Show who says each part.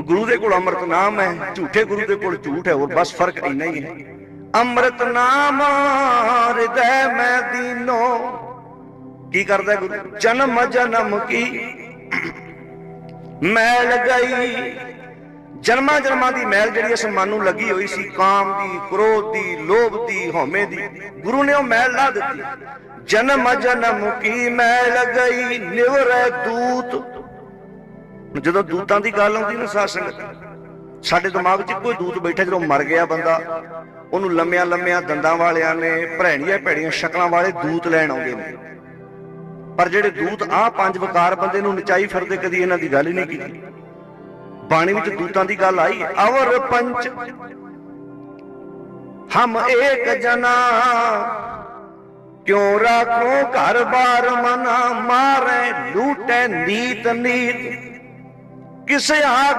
Speaker 1: ਹੁਣ ਗੁਰੂ ਦੇ ਕੋਲ ਅੰਮ੍ਰਿਤ ਨਾਮ ਹੈ, ਝੂਠੇ ਗੁਰੂ ਦੇ ਕੋਲ ਝੂਠ ਹੈ, ਹੋਰ ਬਸ ਫ਼ਰਕ ਇੰਨਾ ਹੀ ਹੈ। ਅੰਮ੍ਰਿਤ ਨਾਮ ਹਿਰਦੈ ਮੈਂ ਦੀਨੋ। ਕੀ ਕਰਦਾ ਗੁਰੂ? ਜਨਮ ਜਨਮ ਕੀ? ਮੈਲ ਗਈ। ਜਨਮਾਂ ਜਨਮਾਂ ਦੀ ਮੈਲ ਜਿਹੜੀ ਇਸ ਮਨ ਨੂੰ ਲੱਗੀ ਹੋਈ ਸੀ, ਕਾਮ ਦੀ, ਕ੍ਰੋਧ ਦੀ, ਲੋਭ ਦੀ, ਹਉਮੈ ਦੀ, ਗੁਰੂ ਨੇ ਉਹ ਮੈਲ ਲਾ ਦਿੱਤੀ। ਜਨਮ ਜਨਮ ਕੀ ਮੈਲ ਗਈ, ਨਿਵਰੈ ਦੂਤ। ਜਦੋਂ ਦੂਤਾਂ ਦੀ ਗੱਲ ਆਉਂਦੀ ਨਾ ਸਾਧ ਸਾਡੇ ਦਿਮਾਗ 'ਚ ਕੋਈ ਦੂਤ ਬੈਠਾ ਜਦੋਂ ਮਰ ਗਿਆ ਬੰਦਾ, ਉਹਨੂੰ ਲੰਮਿਆਂ ਲੰਮਿਆਂ ਦੰਦਾਂ ਵਾਲਿਆਂ ਨੇ, ਭੈਣੀਆਂ ਭੈੜੀਆਂ ਸ਼ਕਲਾਂ ਵਾਲੇ ਦੂਤ ਲੈਣ ਆਉਂਦੇ ਨੇ। ਪਰ ਜਿਹੜੇ ਦੂਤ ਆ ਪੰਜ ਵਕਾਰ ਬੰਦੇ ਨੂੰ ਨਚਾਈ ਫਿਰਦੇ, ਕਦੀ ਇਹਨਾਂ ਦੀ ਗੱਲ ਹੀ ਨਹੀਂ ਕੀਤੀ। ਬਾਣੀ ਵਿੱਚ ਦੂਤਾਂ ਦੀ ਗੱਲ ਆਈ, ਅਵਰ ਪੰਚ, ਹਮ ਏਕ ਜਨਾ, ਕਿਉ ਰਾਖੋ ਘਰ ਬਾਰ ਮਨਾ, ਮਾਰੇ, ਲੂਟੇ ਨੀਤ ਨੀਤ ਕਿਸ ਆ